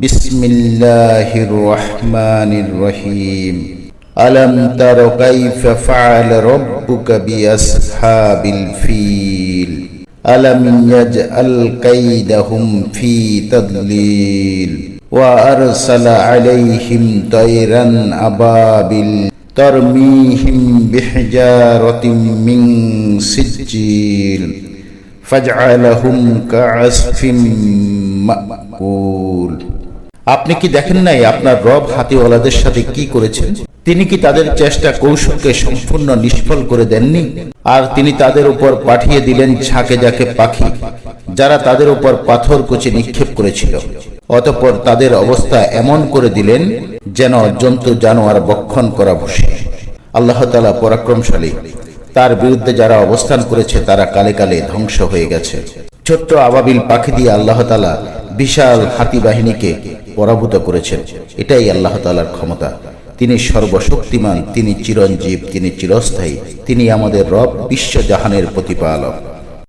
بسم الله الرحمن الرحيم ألم تر كيف فعل ربك بأصحاب الفيل ألم يجعل كيدهم في تضليل وأرسل عليهم طيرا أبابل ترميهم بحجارة من سجيل فاجعلهم كعصف مأكول আপনি কি দেখেন নাই আপনার রব হাতিওয়ালাদের সাথে কি করেছেন? তিনি কি তাদের চেষ্টা কৌশলকে সম্পূর্ণ নিষ্ফল করে দেননি? আর তিনি তাদের উপর পাঠিয়ে দিলেন ঝাঁকে ঝাঁকে পাখি, যারা তাদের উপর পাথর কুচি নিক্ষেপ করেছিল। অতঃপর তাদের অবস্থা এমন করে দিলেন যেন জন্তু জানোয়ার বক্ষণ করা বসে। আল্লাহ তালা পরাক্রমশালী, তার বিরুদ্ধে যারা অবস্থান করেছে তারা কালে কালে ধ্বংস হয়ে গেছে। ছোট্ট আবাবিল পাখি দিয়ে আল্লাহ তালা বিশাল হাতি বাহিনীকে পরাভূত করেছেন। এটাই আল্লাহ তালার ক্ষমতা। তিনি সর্বশক্তিমান, তিনি চিরঞ্জীব, তিনি চিরস্থায়ী, তিনি আমাদের রব বিশ্বজাহানের প্রতিপালক।